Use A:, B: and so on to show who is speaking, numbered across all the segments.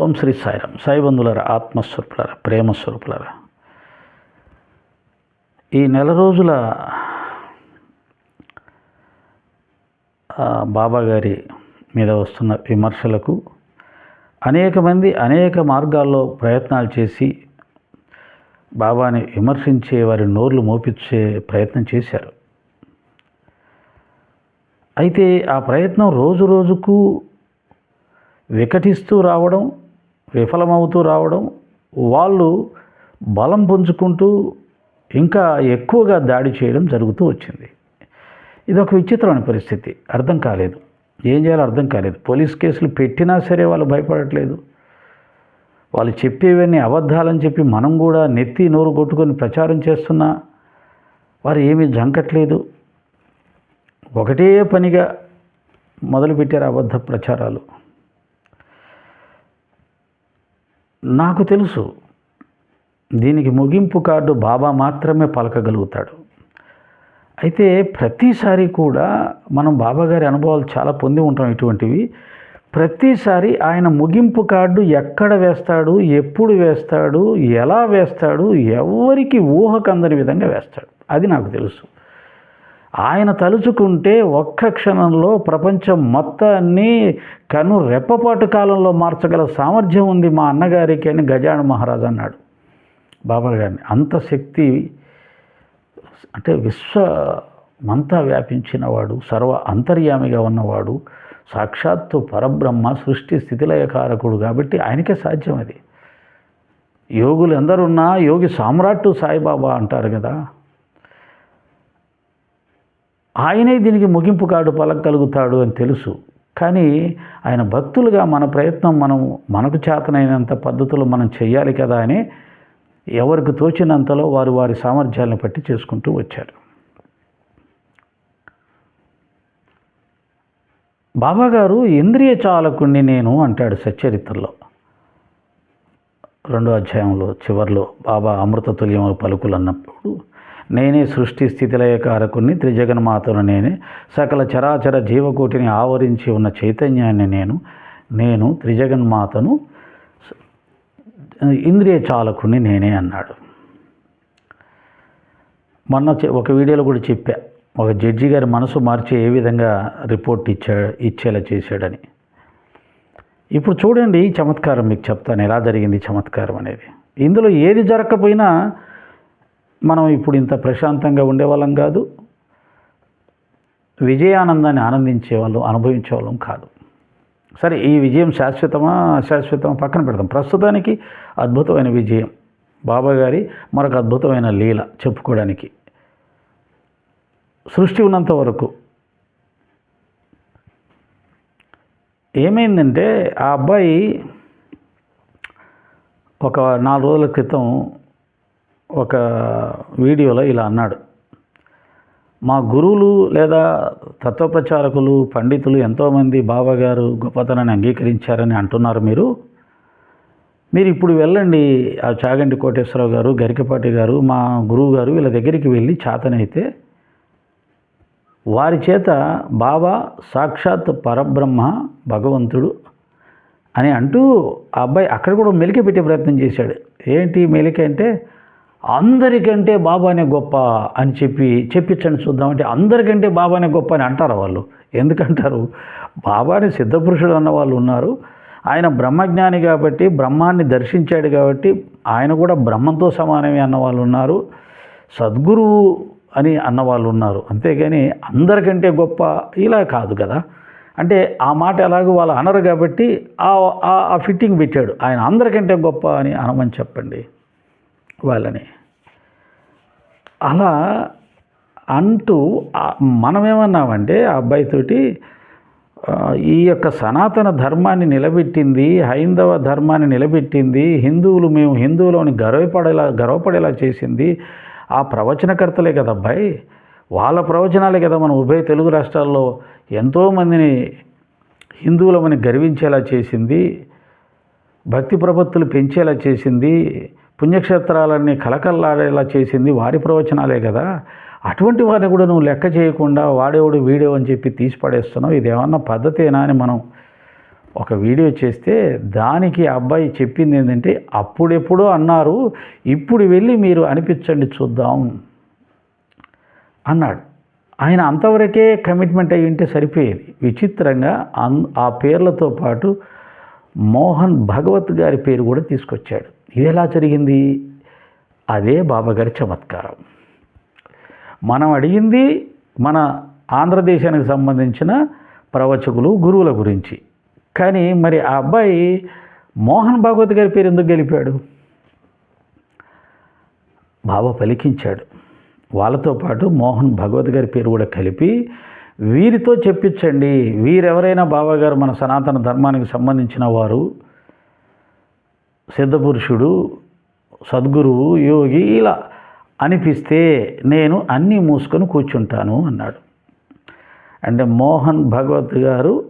A: ఓం శ్రీ సాయిరామ్. సాయిబంధులర ఆత్మస్వరూపులర ప్రేమస్వరూపులర. ఈ నెల రోజుల బాబాగారి బాబా గారి మీద వస్తున్న విమర్శలకు అనేక మంది అనేక మార్గాల్లో ప్రయత్నాలు చేసి బాబాని విమర్శించే వారి నోర్లు మోపించే ప్రయత్నం చేశారు. అయితే ఆ ప్రయత్నం రోజు రోజుకు వికటిస్తూ రావడం విఫలమవుతూ రావడం వాళ్ళు బలం పుంజుకుంటూ ఇంకా ఎక్కువగా దాడి చేయడం జరుగుతూ వచ్చింది. ఇది ఒక విచిత్రమైన పరిస్థితి. అర్థం కాలేదు. ఏం చేయాలో అర్థం కాలేదు. పోలీస్ కేసులు పెట్టినా సరే వాళ్ళు భయపడట్లేదు. వాళ్ళు చెప్పేవన్నీ అబద్ధాలని చెప్పి మనం కూడా నెత్తి నోరు కొట్టుకొని ప్రచారం చేస్తున్నా వారు ఏమీ జంకట్లేదు. ఒకటే పనిగా మొదలుపెట్టారు అబద్ధ ప్రచారాలు. నాకు తెలుసు. దీనికి ముగింపు కార్డు బాబా మాత్రమే పలకగలుగుతాడు. అయితే ప్రతిసారి కూడా మనం బాబా గారి అనుభవాలు చాలా పొంది ఉంటాం ఇటువంటివి. ప్రతిసారి ఆయన ముగింపు కార్డు ఎక్కడ వేస్తాడు ఎప్పుడు వేస్తాడు ఎలా వేస్తాడు ఎవరికి ఊహకందని విధంగా వేస్తాడు. అది నాకు తెలుసు. ఆయన తలుచుకుంటే ఒక్క క్షణంలో ప్రపంచం మొత్తాన్ని కను రెప్పపాటు కాలంలో మార్చగల సామర్థ్యం ఉంది మా అన్నగారికి అని గజాన మహారాజ్ అన్నాడు. బాబా గారిని అంత శక్తి అంటే విశ్వమంతా వ్యాపించినవాడు సర్వ అంతర్యామిగా ఉన్నవాడు సాక్షాత్తు పరబ్రహ్మ సృష్టి స్థితిలయకారకుడు కాబట్టి ఆయనకే సాధ్యం అది. యోగులు ఎందరున్నా యోగి సామ్రాట్టు సాయిబాబా అంటారు కదా ఆయనే దీనికి ముగింపు కాడు పలకగలుగుతాడు అని తెలుసు. కానీ ఆయన భక్తులుగా మన ప్రయత్నం మనం మనకు చేతనైనంత పద్ధతులు మనం చేయాలి కదా అని ఎవరికి తోచినంతలో వారు వారి సామర్థ్యాలను బట్టి చేసుకుంటూ వచ్చారు. బాబాగారు ఇంద్రియ చాలకుణ్ణి నేను అంటాడు సచ్చరిత్రలో. రెండో అధ్యాయంలో చివరిలో బాబా అమృత తుల్యం పలుకులు అన్నప్పుడు నేనే సృష్టి స్థితిలయకారకుణ్ణి త్రిజగన్మాతను నేనే. సకల చరాచర జీవకోటిని ఆవరించి ఉన్న చైతన్యాన్ని నేను నేను త్రిజగన్మాతను ఇంద్రియ చాలకుని నేనే అన్నాడు. మొన్న ఒక వీడియోలో కూడా చెప్పా ఒక జడ్జి గారి మనసు మార్చి ఏ విధంగా రిపోర్ట్ ఇచ్చా ఇచ్చేలా చేశాడని. ఇప్పుడు చూడండి ఈ చమత్కారం మీకు చెప్తాను ఎలా జరిగింది చమత్కారం అనేది. ఇందులో ఏది జరగకపోయినా మనం ఇప్పుడు ఇంత ప్రశాంతంగా ఉండేవాళ్ళం కాదు. విజయానందాన్ని ఆనందించే అనుభవించేవాళ్ళం అనుభవించే వాళ్ళం కాదు. సరే ఈ విజయం శాశ్వతమా అశాశ్వతమా పక్కన పెడతాం ప్రస్తుతానికి అద్భుతమైన విజయం. బాబా గారి మరొక అద్భుతమైన లీల చెప్పుకోవడానికి. సృష్టి ఉన్నంత వరకు ఏమైందంటే ఆ అబ్బాయి ఒక నాలుగు రోజుల క్రితం ఒక వీడియోలో ఇలా అన్నాడు. మా గురువులు లేదా తత్వప్రచారకులు పండితులు ఎంతోమంది బాబాగారు గొప్పతనాన్ని అంగీకరించారని అంటున్నారు మీరు. మీరు ఇప్పుడు వెళ్ళండి ఆ చాగంటి కోటేశ్వరరావు గారు గరికపాటి గారు మా గురువు గారు వీళ్ళ దగ్గరికి వెళ్ళి చేతనైతే వారి చేత బాబా సాక్షాత్ పరబ్రహ్మ భగవంతుడు అని అంటూ ఆ అబ్బాయి అక్కడ కూడా మెలిక పెట్టే ప్రయత్నం చేశాడు. ఏంటి మెలిక అంటే అందరికంటే బాబానే గొప్ప అని చెప్పి చెప్పించండి చూద్దామంటే అందరికంటే బాబానే గొప్ప అని అంటారు వాళ్ళు? ఎందుకంటారు? బాబాని సిద్ధపురుషుడు అన్న వాళ్ళు ఉన్నారు. ఆయన బ్రహ్మజ్ఞాని కాబట్టి బ్రహ్మాన్ని దర్శించాడు కాబట్టి ఆయన కూడా బ్రహ్మంతో సమానమే అన్న వాళ్ళు ఉన్నారు. సద్గురువు అని అన్న వాళ్ళు ఉన్నారు. అంతేగాని అందరికంటే గొప్ప ఇలా కాదు కదా. అంటే ఆ మాట ఎలాగో వాళ్ళు అనరు కాబట్టి ఆ ఆ- ఆ ఫిట్టింగ్ పెట్టాడు. ఆయన అందరికంటే గొప్ప అని అనమని చెప్పండి వాళ్ళని. అలా అంటూ మనమేమన్నామంటే ఆ అబ్బాయితోటి ఈ యొక్క సనాతన ధర్మాన్ని నిలబెట్టింది హైందవ ధర్మాన్ని నిలబెట్టింది హిందువులు మేము హిందువులని గర్వపడేలా గర్వపడేలా చేసింది ఆ ప్రవచనకర్తలే కదా అబ్బాయి. వాళ్ళ ప్రవచనాలే కదా మన ఉభయ తెలుగు రాష్ట్రాల్లో ఎంతోమందిని హిందువులమని గర్వించేలా చేసింది భక్తి ప్రపత్తులు పెంచేలా చేసింది పుణ్యక్షేత్రాలన్నీ కలకల్లాడేలా చేసింది వారి ప్రవచనాలే కదా. అటువంటి వారిని కూడా నువ్వు లెక్క చేయకుండా వాడేవాడు వీడియో అని చెప్పి తీసి పడేస్తున్నావు ఇది ఏమన్నా పద్ధతేనా అని మనం ఒక వీడియో చేస్తే దానికి ఆ అబ్బాయి చెప్పింది ఏంటంటే అప్పుడెప్పుడో అన్నారు ఇప్పుడు వెళ్ళి మీరు అనిపించండి చూద్దాం అన్నాడు. ఆయన అంతవరకే కమిట్మెంట్ అయ్యి ఉంటే సరిపోయేది. విచిత్రంగా అన్ ఆ పేర్లతో పాటు మోహన్ భగవత్ గారి పేరు కూడా తీసుకొచ్చాడు. ఇది ఎలా జరిగింది? అదే బాబాగారి చమత్కారం. మనం అడిగింది మన ఆంధ్రదేశానికి సంబంధించిన ప్రవచకులు గురువుల గురించి. కానీ మరి ఆ అబ్బాయి మోహన్ భాగవత్ గారి పేరు ఎందుకు గెలిపాడు? బాబా పలికించాడు. వాళ్ళతో పాటు మోహన్ భగవత్ గారి పేరు కూడా కలిపి వీరితో చెప్పించండి. వీరెవరైనా బాబాగారు మన సనాతన ధర్మానికి సంబంధించిన వారు సిద్ధపురుషుడు సద్గురువు యోగి ఇలా అనిపిస్తే నేను అన్నీ మూసుకొని కూర్చుంటాను అన్నాడు. అంటే మోహన్ భగవత్ గారు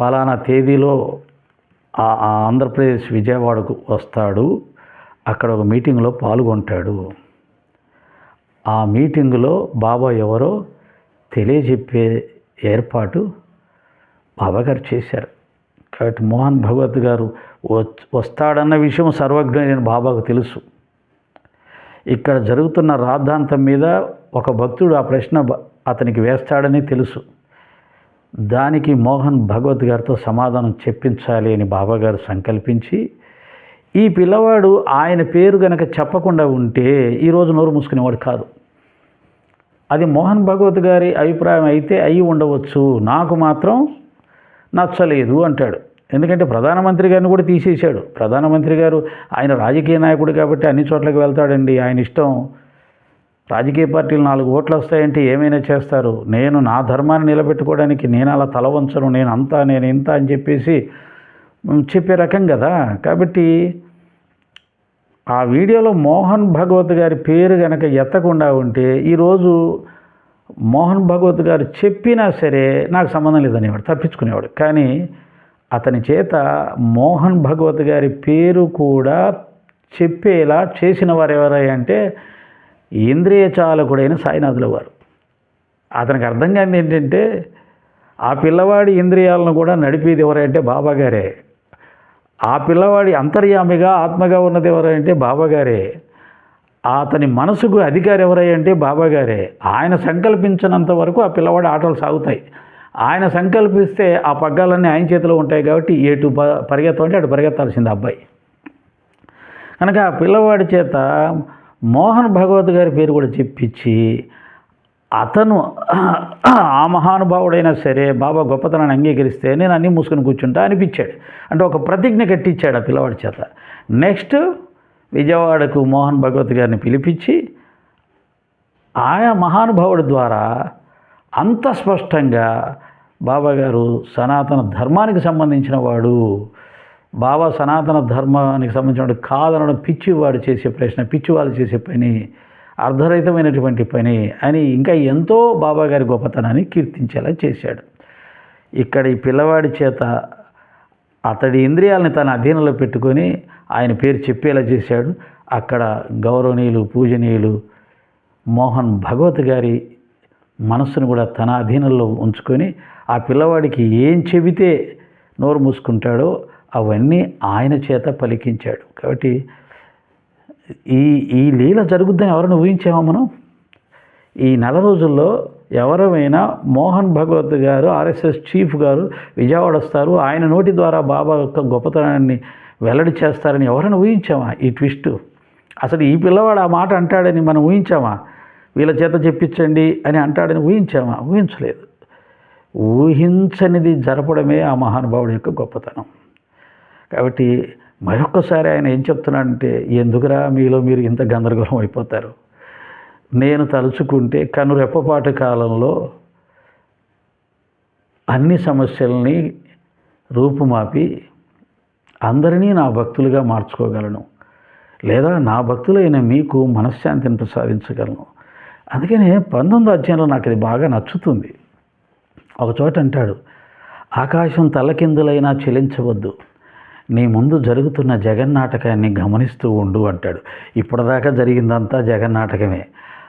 A: పలానా తేదీలో ఆ ఆ ఆంధ్రప్రదేశ్ విజయవాడకు వస్తాడు అక్కడ ఒక మీటింగ్లో పాల్గొంటాడు. ఆ మీటింగులో బాబా ఎవరో తెలియజెప్పే ఏర్పాటు బాబాగారు చేశారు. కాబట్టి మోహన్ భగవత్ గారు వస్తాడన్న విషయం సర్వజ్ఞుడైన బాబాకు తెలుసు. ఇక్కడ జరుగుతున్న రాద్ధాంతం మీద ఒక భక్తుడు ఆ ప్రశ్న బ- అతనికి వేస్తాడని తెలుసు. దానికి మోహన్ భగవత్ గారితో సమాధానం చెప్పించాలి అని బాబాగారు సంకల్పించి ఈ పిల్లవాడు ఆయన పేరు గనక చెప్పకుండా ఉంటే ఈరోజు నోరు మూసుకునేవాడు కాదు. అది మోహన్ భగవత్ గారి అభిప్రాయం అయితే అయి ఉండవచ్చు. నాకు మాత్రం నచ్చలేదు అంటాడు. ఎందుకంటే ప్రధానమంత్రి గారిని కూడా తీసేశాడు. ప్రధానమంత్రి గారు ఆయన రాజకీయ నాయకుడు కాబట్టి అన్ని చోట్లకి వెళ్తాడండి ఆయన ఇష్టం. రాజకీయ పార్టీలు నాలుగు ఓట్లు వస్తాయంటే ఏమైనా చేస్తారు? నేను నా ధర్మాన్ని నిలబెట్టుకోవడానికి నేను అలా తల వంచను నేను అంతా నేను ఇంత అని చెప్పేసి చెప్పే రకం కదా. కాబట్టి ఆ వీడియోలో మోహన్ భగవత్ గారి పేరు కనుక ఎత్తకుండా ఉంటే ఈరోజు మోహన్ భగవత్ గారు చెప్పినా సరే నాకు సంబంధం లేదనేవాడు తప్పించుకునేవాడు. కానీ అతని చేత మోహన్ భగవత్ గారి పేరు కూడా చెప్పేలా చేసిన వారు ఎవరై అంటే ఇంద్రియ చాలకుడైన సాయినాథుల వారు అతనికి అర్థం కాని ఏంటంటే ఆ పిల్లవాడి ఇంద్రియాలను కూడా నడిపేది ఎవరంటే బాబాగారే ఆ పిల్లవాడి అంతర్యామిగా ఆత్మగా ఉన్నది ఎవరంటే బాబాగారే అతని మనసుకు అధికారి ఎవరై అంటే బాబాగారే ఆయన సంకల్పించినంత వరకు ఆ పిల్లవాడు ఆటలు సాగుతాయి. ఆయన సంకల్పిస్తే ఆ పగ్గాలన్నీ ఆయన చేతిలో ఉంటాయి కాబట్టి ఎటు ప పరిగెత్తాలంటే అటు పరిగెత్తాల్సింది అబ్బాయి. కనుక ఆ పిల్లవాడి చేత మోహన్ భగవత్ గారి పేరు కూడా చెప్పించి అతను ఆ మహానుభావుడైనా సరే బాబా గొప్పతనాన్ని అంగీకరిస్తే నేను అన్నీ మూసుకొని కూర్చుంటా అనిపించాడు. అంటే ఒక ప్రతిజ్ఞ కట్టించాడు ఆ పిల్లవాడి చేత. నెక్స్ట్ విజయవాడకు మోహన్ భగవత్ గారిని పిలిపించి ఆయా మహానుభావుడి ద్వారా అంత స్పష్టంగా బాబా గారు సనాతన ధర్మానికి సంబంధించిన వాడు బాబా సనాతన ధర్మానికి సంబంధించిన కాదనడం పిచ్చివాడు చేసే ప్రశ్న పిచ్చివాళ్ళు చేసే పని అర్ధరహితమైనటువంటి పని అని ఇంకా ఎంతో బాబా గారి గొప్పతనాన్ని కీర్తించేలా చేశాడు. ఇక్కడ ఈ పిల్లవాడి చేత అతడి ఇంద్రియాలని తన అధీనంలో పెట్టుకొని ఆయన పేరు చెప్పేలా చేశాడు. అక్కడ గౌరవనీయులు పూజనీయులు మోహన్ భగవత్ గారి మనస్సును కూడా తన అధీనంలో ఉంచుకొని ఆ పిల్లవాడికి ఏం చెబితే నోరు మూసుకుంటాడో అవన్నీ ఆయన చేత పలికించాడు. కాబట్టి ఈ ఈ లీల జరుగుద్దని ఎవరైనా ఊహించామా మనం? ఈ నెల రోజుల్లో ఎవరైనా మోహన్ భగవత్ గారు ఆర్ఎస్ఎస్ చీఫ్ గారు విజయవాడ వస్తారు. ఆయన నోటి ద్వారా బాబా యొక్క గొప్పతనాన్ని వెల్లడి చేస్తారని ఎవరైనా ఊహించామా ఈ ట్విస్ట్? అసలు ఈ పిల్లవాడు ఆ మాట అంటాడని మనం ఊహించామా? వీళ్ళ చేత చెప్పించండి అని అంటాడని ఊహించామా? ఊహించలేదు. ఊహించనిది జరపడమే ఆ మహానుభావుడి యొక్క గొప్పతనం. కాబట్టి మరొకసారి ఆయన ఏం చెప్తున్నాడంటే ఎందుకురా మీలో మీరు ఇంత గందరగోళం అయిపోతారు? నేను తలుచుకుంటే కనురెప్పపాటు కాలంలో అన్ని సమస్యల్ని రూపుమాపి అందరినీ నా భక్తులుగా మార్చుకోగలను లేదా నా భక్తులైన మీకు మనశ్శాంతిని ప్రసాదించగలను. అందుకనే పంతొమ్మిది అధ్యాయంలో నాకు అది బాగా నచ్చుతుంది. ఒక చోట అంటాడు ఆకాశం తలకిందులైనా చెలించవద్దు. నీ ముందు జరుగుతున్న జగన్నాటకాన్ని గమనిస్తూ ఉండు అంటాడు. ఇప్పటిదాకా జరిగిందంతా జగన్నాటకమే.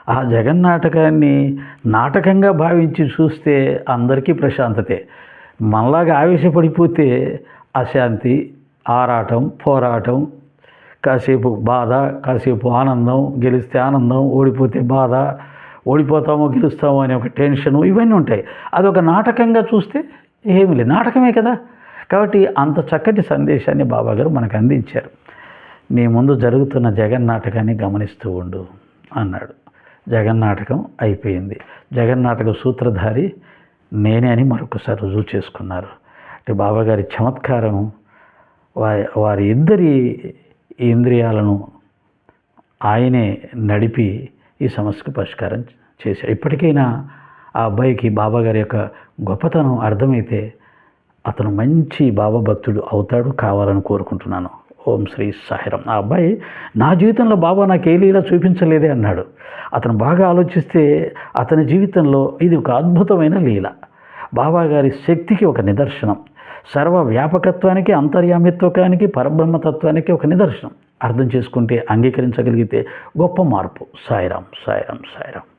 A: ఆ జగన్నాటకాన్ని నాటకంగా భావించి చూస్తే అందరికీ ప్రశాంతతే. మనలాగా ఆవేశపడిపోతే అశాంతి ఆరాటం పోరాటం కాసేపు బాధ కాసేపు ఆనందం గెలిస్తే ఆనందం ఓడిపోతే బాధ ఓడిపోతామో గెలుస్తామో అనే ఒక టెన్షను ఇవన్నీ ఉంటాయి. అదొక నాటకంగా చూస్తే ఏమి లేదు. నాటకమే కదా. కాబట్టి అంత చక్కటి సందేశాన్ని బాబాగారు మనకు అందించారు. నీ ముందు జరుగుతున్న జగన్ నాటకాన్ని గమనిస్తూ ఉండు అన్నాడు. జగన్ నాటకం అయిపోయింది. జగన్ నాటక సూత్రధారి నేనే అని మరొకసారి రుజువు చేసుకున్నారు. అంటే బాబాగారి చమత్కారం వారి వారి ఇద్దరి ఇంద్రియాలను ఆయనే నడిపి ఈ సమస్యకు పరిష్కారం చేశాడు. ఇప్పటికైనా ఆ అబ్బాయికి బాబాగారి యొక్క గొప్పతనం అర్థమైతే అతను మంచి బాబా భక్తుడు అవుతాడు కావాలని కోరుకుంటున్నాను. ఓం శ్రీ సాహిరం ఆ అబ్బాయి నా జీవితంలో బాబా నాకు ఏ లీలా చూపించలేదే అన్నాడు. అతను బాగా ఆలోచిస్తే అతని జీవితంలో ఇది ఒక అద్భుతమైన లీల. బాబాగారి శక్తికి ఒక నిదర్శనం. సర్వ వ్యాపకత్వానికి అంతర్యామిత్వకానికి పరబ్రహ్మతత్వానికి ఒక నిదర్శనం. అర్థం చేసుకుంటే అంగీకరించగలిగితే గొప్ప మార్పు. సాయిరాం సాయిరాం సాయిరాం.